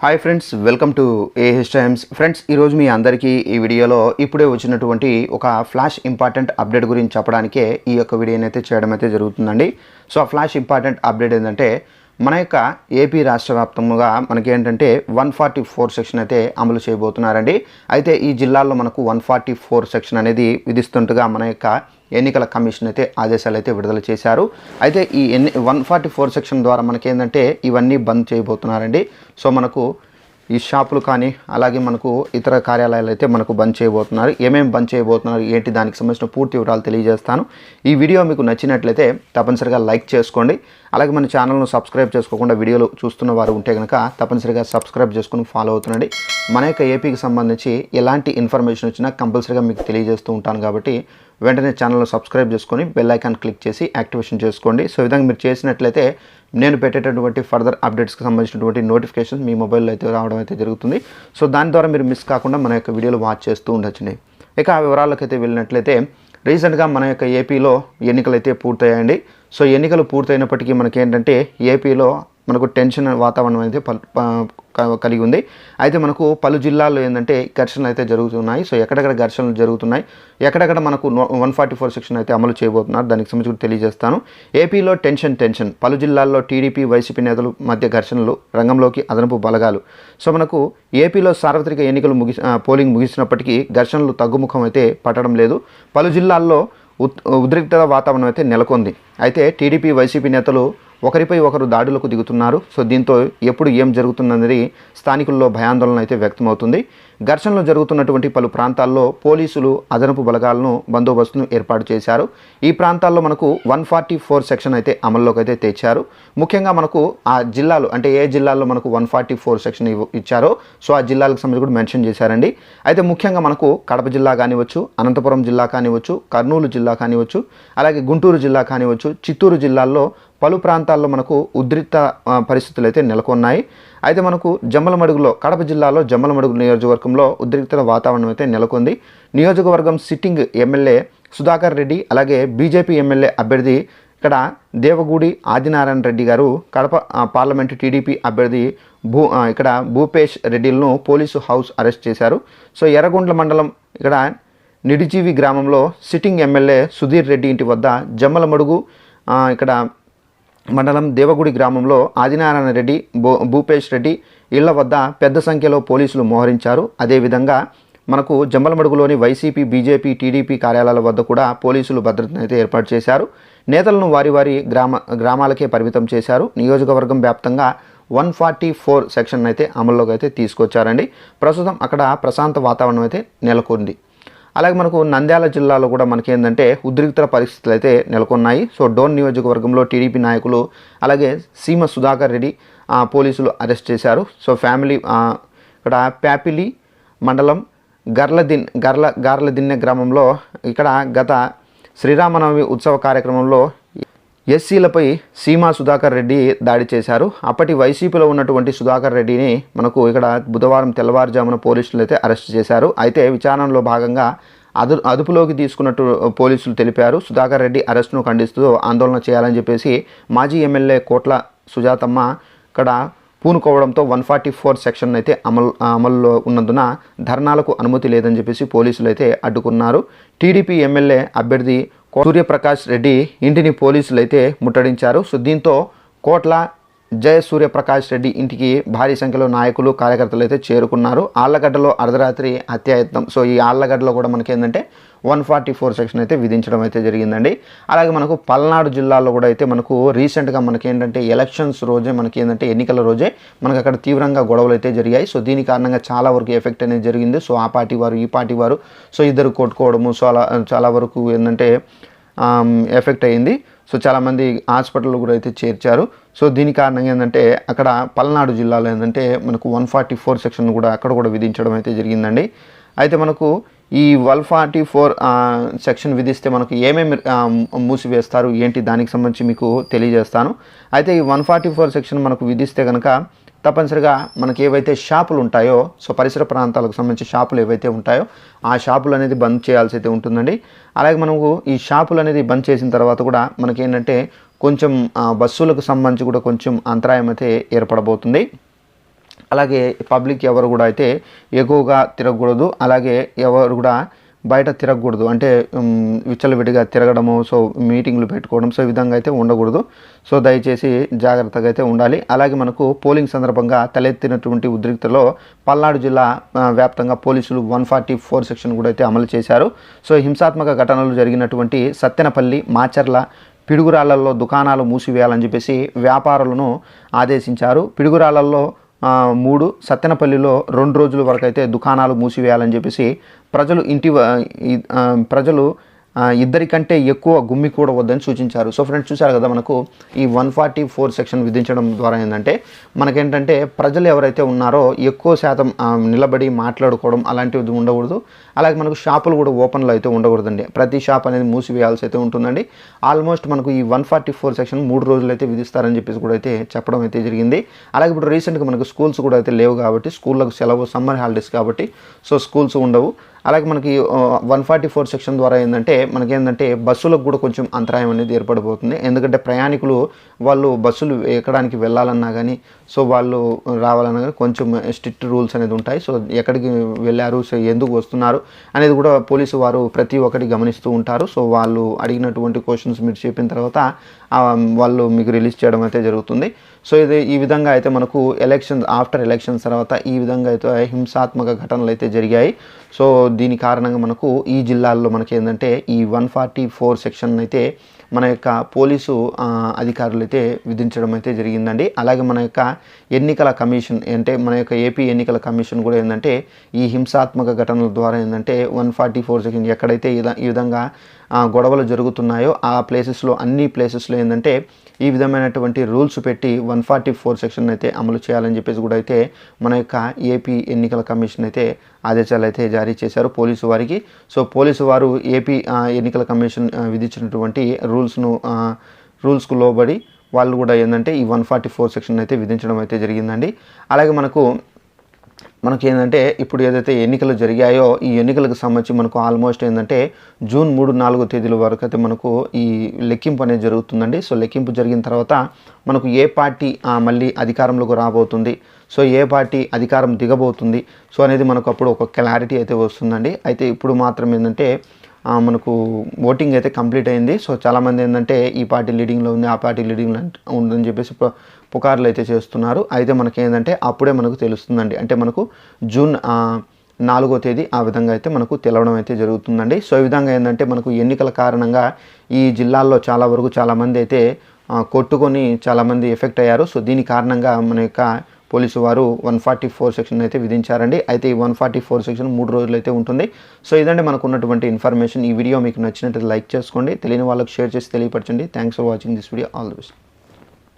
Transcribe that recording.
Hi friends welcome to AH times friends ఈరోజు మీ అందరికీ ఈ వీడియోలో ఇప్పుడే వచ్చినటువంటి ఒక ఫ్లాష్ ఇంపార్టెంట్ అప్డేట్ గురించి చెప్పడానికే ఈ యొక్క వీడియోని అయితే చేయడం అయితే జరుగుతుందండి. సో ఆ ఫ్లాష్ ఇంపార్టెంట్ అప్డేట్ ఏంటంటే మన యొక్క ఏపీ రాష్ట్ర వ్యాప్తంగా మనకి ఏంటంటే వన్ ఫార్టీ ఫోర్ సెక్షన్ అయితే అమలు చేయబోతున్నారండి. అయితే ఈ జిల్లాల్లో మనకు వన్ ఫార్టీ ఫోర్ సెక్షన్ అనేది విధిస్తుంటగా మన యొక్క ఎన్నికల కమిషన్ అయితే ఆదేశాలు అయితే విడుదల చేశారు. అయితే ఈ ఎన్ని వన్ ఫార్టీ ఫోర్ సెక్షన్ ద్వారా మనకేంటంటే ఇవన్నీ బంద్ చేయబోతున్నారండి. సో మనకు ఈ షాపులు కానీ అలాగే మనకు ఇతర కార్యాలయాలు అయితే మనకు బంద్ చేయబోతున్నారు. ఏమేమి బంద్ చేయబోతున్నారు ఏంటి దానికి సంబంధించిన పూర్తి వివరాలు తెలియజేస్తాను. ఈ వీడియో మీకు నచ్చినట్లయితే తప్పనిసరిగా లైక్ చేసుకోండి. అలాగే మన ఛానల్ను సబ్స్క్రైబ్ చేసుకోకుండా వీడియోలు చూస్తున్న వారు ఉంటే కనుక తప్పనిసరిగా సబ్స్క్రైబ్ చేసుకుని ఫాలో అవుతుండండి. మన యొక్క ఏపీకి సంబంధించి ఎలాంటి ఇన్ఫర్మేషన్ వచ్చినా కంపల్సరీగా మీకు తెలియజేస్తూ ఉంటాను కాబట్టి వెంటనే ఛానల్ను సబ్స్క్రైబ్ చేసుకొని బెల్ ఐకాన్ క్లిక్ చేసి యాక్టివేషన్ చేసుకోండి. సో విధంగా మీరు చేసినట్లయితే నేను పెట్టేటటువంటి ఫర్దర్ అప్డేట్స్కి సంబంధించినటువంటి నోటిఫికేషన్ మీ మొబైల్లో అయితే రావడం అయితే జరుగుతుంది. సో దాని ద్వారా మీరు మిస్ కాకుండా మన యొక్క వీడియోలు వాచ్ చేస్తూ ఉండొచ్చండి. ఇక ఆ వివరాలకైతే వెళ్ళినట్లయితే రీసెంట్గా మన యొక్క ఏపీలో ఎన్నికలు అయితే పూర్తయ్యాయండి. సో ఎన్నికలు పూర్తయినప్పటికీ మనకేంటంటే ఏపీలో మనకు టెన్షన్ వాతావరణం అయితే పల్- కలిగి ఉంది. అయితే మనకు పలు జిల్లాల్లో ఏంటంటే ఘర్షణలు అయితే జరుగుతున్నాయి. సో ఎక్కడెక్కడ ఘర్షణలు జరుగుతున్నాయి? ఎక్కడెక్కడ మనకు వన్ ఫార్టీ ఫోర్ సెక్షన్ అయితే అమలు చేయబోతున్నారు? దానికి సంబంధించి కూడా తెలియజేస్తాను. ఏపీలో టెన్షన్ టెన్షన్. పలు జిల్లాల్లో టీడీపీ వైసీపీ నేతలు మధ్య ఘర్షణలు రంగంలోకి అదనపు బలగాలు. సో మనకు ఏపీలో సార్వత్రిక ఎన్నికలు ముగి పోలింగ్ ముగిసినప్పటికీ ఘర్షణలు తగ్గుముఖం అయితే పట్టడం లేదు. పలు జిల్లాల్లో ఉద్ ఉద్రిక్తత వాతావరణం అయితే నెలకొంది. అయితే టీడీపీ వైసీపీ నేతలు ఒకరిపై ఒకరు దాడులకు దిగుతున్నారు. సో దీంతో ఎప్పుడు ఏం జరుగుతుందనేది స్థానికుల్లో భయాందోళన అయితే వ్యక్తమవుతుంది. ఘర్షణలు జరుగుతున్నటువంటి పలు ప్రాంతాల్లో పోలీసులు అదనపు బలగాలను బందోబస్తును ఏర్పాటు చేశారు. ఈ ప్రాంతాల్లో మనకు వన్ ఫార్టీ ఫోర్ సెక్షన్ అయితే అమల్లోకి అయితే తెచ్చారు. ముఖ్యంగా మనకు ఆ జిల్లాలు అంటే ఏ జిల్లాల్లో మనకు వన్ ఫార్టీ ఫోర్ సెక్షన్ ఇచ్చారో సో ఆ జిల్లాలకు సంబంధించి కూడా మెన్షన్ చేశారండి. అయితే ముఖ్యంగా మనకు కడప జిల్లా కానివచ్చు అనంతపురం జిల్లా కానివచ్చు కర్నూలు జిల్లా కానివచ్చు అలాగే గుంటూరు జిల్లా కానివచ్చు చిత్తూరు జిల్లాల్లో పలు ప్రాంతాల్లో మనకు ఉద్రిక్త పరిస్థితులు అయితే నెలకొన్నాయి. అయితే మనకు జమ్మలమడుగులో కడప జిల్లాలో జమ్మలమడుగు నియోజకవర్గంలో ఉద్రిక్త వాతావరణం అయితే నెలకొంది. నియోజకవర్గం సిట్టింగ్ ఎమ్మెల్యే సుధాకర్ రెడ్డి అలాగే బీజేపీ ఎమ్మెల్యే అభ్యర్థి ఇక్కడ దేవగూడి ఆదినారాయణ రెడ్డి గారు కడప పార్లమెంటు టీడీపీ అభ్యర్థి భూ ఇక్కడ భూపేష్ రెడ్డిలను పోలీసు హౌస్ అరెస్ట్ చేశారు. సో ఎర్రగొండ్ల మండలం ఇక్కడ నిడిజీవి గ్రామంలో సిట్టింగ్ ఎమ్మెల్యే సుధీర్ రెడ్డి ఇంటి వద్ద జమ్మలమడుగు ఇక్కడ మండలం దేవగుడి గ్రామంలో ఆదినారాయణ రెడ్డి భూ భూపేష్ రెడ్డి ఇళ్ళ వద్ద పెద్ద సంఖ్యలో పోలీసులు మోహరించారు. అదేవిధంగా మనకు జమ్మలమడుగులోని వైసీపీ బీజేపీ టీడీపీ కార్యాలయాల వద్ద కూడా పోలీసులు భద్రతను అయితే ఏర్పాటు చేశారు. నేతలను వారి వారి గ్రామ గ్రామాలకే పరిమితం చేశారు. నియోజకవర్గం వ్యాప్తంగా వన్ ఫార్టీ ఫోర్ సెక్షన్ అయితే అమల్లోకి అయితే తీసుకొచ్చారండి. ప్రస్తుతం అక్కడ ప్రశాంత వాతావరణం అయితే నెలకొంది. అలాగే మనకు నంద్యాల జిల్లాలో కూడా మనకి ఏంటంటే ఉద్రిక్తర పరిస్థితులు అయితే నెలకొన్నాయి. సో డోన్ నియోజకవర్గంలో టీడీపీ నాయకులు అలాగే సీమ సుధాకర్ రెడ్డి పోలీసులు అరెస్ట్ చేశారు. సో ఫ్యామిలీ ఇక్కడ ప్యాపిలి మండలం గర్లదిన్ గర్ల గార్లదిన్నె గ్రామంలో ఇక్కడ గత శ్రీరామనవమి ఉత్సవ కార్యక్రమంలో ఎస్సీలపై సీమా సుధాకర్ రెడ్డి దాడి చేశారు. అప్పటి వైసీపీలో ఉన్నటువంటి సుధాకర్ రెడ్డిని మనకు ఇక్కడ బుధవారం తెల్లవారుజామున పోలీసులు అయితే అరెస్ట్ చేశారు. అయితే విచారణలో భాగంగా అదు అదుపులోకి తీసుకున్నట్టు పోలీసులు తెలిపారు. సుధాకర్ రెడ్డి అరెస్టును ఖండిస్తూ ఆందోళన చేయాలని చెప్పేసి మాజీ ఎమ్మెల్యే కోట్ల సుజాతమ్మ ఇక్కడ పూనుకోవడంతో వన్ ఫార్టీ ఫోర్ సెక్షన్ అయితే అమలు అమల్లో ఉన్నందున ధర్నాలకు అనుమతి లేదని చెప్పేసి పోలీసులు అయితే అడ్డుకున్నారు. టీడీపీ ఎమ్మెల్యే అభ్యర్థి సూర్యప్రకాష్ రెడ్డి ఇంటిని పోలీసులు అయితే ముట్టడించారు. సో దీంతో కోట్ల జయ సూర్యప్రకాష్ రెడ్డి ఇంటికి భారీ సంఖ్యలో నాయకులు కార్యకర్తలు అయితే చేరుకున్నారు. ఆళ్ళగడ్డలో అర్ధరాత్రి హత్యాయత్నం. సో ఈ ఆళ్ళగడ్డలో కూడా మనకి ఏంటంటే వన్ ఫార్టీ ఫోర్ సెక్షన్ అయితే విధించడం అయితే జరిగిందండి. అలాగే మనకు పల్నాడు జిల్లాలో కూడా అయితే మనకు రీసెంట్గా మనకి ఏంటంటే ఎలక్షన్స్ రోజే మనకి ఏంటంటే ఎన్నికల రోజే మనకు అక్కడ తీవ్రంగా గొడవలు అయితే జరిగాయి. సో దీని కారణంగా చాలా వరకు ఎఫెక్ట్ అనేది జరిగింది. సో ఆ పార్టీ వారు ఈ పార్టీ వారు సో ఇద్దరు కొట్టుకోవడము సో అలా చాలా వరకు ఏంటంటే ఎఫెక్ట్ అయ్యింది సో చాలామంది హాస్పిటల్ కూడా అయితే చేర్చారు. సో దీని కారణంగా ఏంటంటే అక్కడ పల్నాడు జిల్లాలో ఏంటంటే మనకు వన్ ఫార్టీ ఫోర్ సెక్షన్ కూడా అక్కడ కూడా విధించడం అయితే జరిగిందండి. అయితే మనకు ఈ వన్ ఫార్టీ ఫోర్ సెక్షన్ విధిస్తే మనకు ఏమేమి మూసివేస్తారు ఏంటి దానికి సంబంధించి మీకు తెలియజేస్తాను. అయితే ఈ వన్ ఫార్టీ ఫోర్ సెక్షన్ మనకు విధిస్తే కనుక తప్పనిసరిగా మనకి ఏవైతే షాపులు ఉంటాయో సో పరిసర ప్రాంతాలకు సంబంధించి షాపులు ఏవైతే ఉంటాయో ఆ షాపులు అనేది బంద్ చేయాల్సి అయితే ఉంటుందండి. అలాగే మనకు ఈ షాపులు అనేది బంద్ చేసిన తర్వాత కూడా మనకి ఏంటంటే కొంచెం బస్సులకు సంబంధించి కూడా కొంచెం అంతరాయం అయితే ఏర్పడబోతుంది. అలాగే పబ్లిక్ ఎవరు కూడా అయితే ఎక్కువగా తిరగకూడదు అలాగే ఎవరు కూడా బయట తిరగకూడదు. అంటే విచ్చలవిడిగా తిరగడము సో మీటింగ్లు పెట్టుకోవడం సో ఈ విధంగా అయితే ఉండకూడదు. సో దయచేసి జాగ్రత్తగా అయితే ఉండాలి. అలాగే మనకు పోలింగ్ సందర్భంగా తలెత్తినటువంటి ఉద్రిక్తలో పల్నాడు జిల్లా వ్యాప్తంగా పోలీసులు వన్ ఫార్టీ ఫోర్ సెక్షన్ కూడా అయితే అమలు చేశారు. సో హింసాత్మక ఘటనలు జరిగినటువంటి సత్తెనపల్లి మాచర్ల పిడుగురాళ్ళలో దుకాణాలు మూసివేయాలని చెప్పేసి వ్యాపారులను ఆదేశించారు. పిడుగురాళ్ళలో మూడు సత్తెనపల్లిలో రెండు రోజుల వరకు అయితే దుకాణాలు మూసివేయాలని చెప్పేసి ప్రజలు ఇంటి ప్రజలు ఇద్దరికంటే ఎక్కువ గుమ్మి కూడా వద్దని సూచించారు. సో ఫ్రెండ్స్ చూసారు కదా మనకు ఈ వన్ ఫార్టీ ఫోర్ సెక్షన్ విధించడం ద్వారా ఏంటంటే మనకేంటంటే ప్రజలు ఎవరైతే ఉన్నారో ఎక్కువ శాతం నిలబడి మాట్లాడుకోవడం అలాంటివి ఉండకూడదు. అలాగే మనకు షాపులు కూడా ఓపెన్లో అయితే ఉండకూడదండి. ప్రతి షాప్ అనేది మూసివేయాల్సి అయితే ఉంటుందండి. ఆల్మోస్ట్ మనకు ఈ వన్ ఫార్టీ ఫోర్ సెక్షన్ మూడు రోజులు అయితే విధిస్తారని చెప్పేసి కూడా అయితే చెప్పడం అయితే జరిగింది. అలాగే ఇప్పుడు రీసెంట్గా మనకు స్కూల్స్ కూడా అయితే లేవు కాబట్టి స్కూళ్ళకు సెలవు సమ్మర్ హాలిడేస్ కాబట్టి సో స్కూల్స్ ఉండవు. అలాగే మనకి వన్ ఫార్టీ ఫోర్ సెక్షన్ ద్వారా ఏంటంటే మనకి ఏంటంటే బస్సులకు కూడా కొంచెం అంతరాయం అనేది ఏర్పడిపోతుంది ఎందుకంటే ప్రయాణికులు వాళ్ళు బస్సులు ఎక్కడానికి వెళ్ళాలన్నా కానీ సో వాళ్ళు రావాలన్నా కానీ కొంచెం స్ట్రిక్ట్ రూల్స్ అనేది ఉంటాయి. సో ఎక్కడికి వెళ్ళారు సో ఎందుకు వస్తున్నారు అనేది కూడా పోలీసు వారు ప్రతి ఒక్కటి గమనిస్తూ ఉంటారు. సో వాళ్ళు అడిగినటువంటి క్వశ్చన్స్ మీరు చెప్పిన తర్వాత వాళ్ళు మీకు రిలీజ్ చేయడం అయితే జరుగుతుంది. సో ఇది ఈ విధంగా అయితే మనకు ఎలక్షన్స్ ఆఫ్టర్ ఎలక్షన్స్ తర్వాత ఈ విధంగా అయితే హింసాత్మక ఘటనలు అయితే జరిగాయి. సో దీని కారణంగా మనకు ఈ జిల్లాల్లో మనకి ఏంటంటే ఈ వన్ ఫార్టీ ఫోర్ సెక్షన్ అయితే మన యొక్క పోలీసు అధికారులు అయితే విధించడం అయితే జరిగిందండి. అలాగే మన యొక్క ఎన్నికల కమిషన్ అంటే మన యొక్క ఏపీ ఎన్నికల కమిషన్ కూడా ఏంటంటే ఈ హింసాత్మక ఘటనల ద్వారా ఏంటంటే వన్ ఫార్టీ ఫోర్ సెక్షన్ ఎక్కడైతే ఈ ఈ విధంగా గొడవలు జరుగుతున్నాయో ఆ ప్లేసెస్లో అన్ని ప్లేసెస్లో ఏంటంటే ఈ విధమైనటువంటి రూల్స్ పెట్టి వన్ ఫార్టీ ఫోర్ సెక్షన్ అయితే అమలు చేయాలని చెప్పేసి కూడా అయితే మన యొక్క ఏపీ ఎన్నికల కమిషన్ అయితే ఆదేశాలు అయితే జారీ చేశారు పోలీసు వారికి. సో పోలీసు వారు ఏపీ ఎన్నికల కమిషన్ విధించినటువంటి రూల్స్ను రూల్స్కు లోబడి వాళ్ళు కూడా ఏంటంటే ఈ వన్ ఫార్టీ ఫోర్ సెక్షన్ అయితే విధించడం అయితే జరిగిందండి. అలాగే మనకు మనకి ఏంటంటే ఇప్పుడు ఏదైతే ఎన్నికలు జరిగాయో ఈ ఎన్నికలకు సంబంధించి మనకు ఆల్మోస్ట్ ఏంటంటే జూన్ మూడు నాలుగు తేదీల వరకు అయితే మనకు ఈ లెక్కింపు అనేది జరుగుతుందండి. సో లెక్కింపు జరిగిన తర్వాత మనకు ఏ పార్టీ మళ్ళీ అధికారంలోకి రాబోతుంది. సో ఏ పార్టీ అధికారం దిగబోతుంది. సో అనేది మనకు అప్పుడు ఒక క్లారిటీ అయితే వస్తుందండి. అయితే ఇప్పుడు మాత్రం ఏంటంటే మనకు ఓటింగ్ అయితే కంప్లీట్ అయింది. సో చాలామంది ఏంటంటే ఈ పార్టీ లీడింగ్లో ఉంది ఆ పార్టీ లీడింగ్లో ఉందని చెప్పేసి పుకార్లు అయితే చేస్తున్నారు. అయితే మనకి ఏంటంటే అప్పుడే మనకు తెలుస్తుందండి. అంటే మనకు జూన్ నాలుగో తేదీ ఆ విధంగా అయితే మనకు తెలవడం అయితే జరుగుతుందండి. సో ఈ విధంగా ఏంటంటే మనకు ఎన్నికల కారణంగా ఈ జిల్లాల్లో చాలా వరకు చాలామంది అయితే కొట్టుకొని చాలామంది ఎఫెక్ట్ అయ్యారు. సో దీని కారణంగా మన యొక్క పోలీసు వారు వన్ ఫార్టీ ఫోర్ సెక్షన్ అయితే విధించారండి. అయితే ఈ వన్ ఫార్టీ ఫోర్ సెక్షన్ మూడు రోజులు అయితే ఉంటుంది. సో ఇదండి మనకు ఉన్నటువంటి ఇన్ఫర్మేషన్. ఈ వీడియో మీకు నచ్చినట్లయితే లైక్ చేసుకోండి. తెలియని వాళ్ళకి షేర్ చేసి తెలియపరచండి. Thanks for watching this video all the best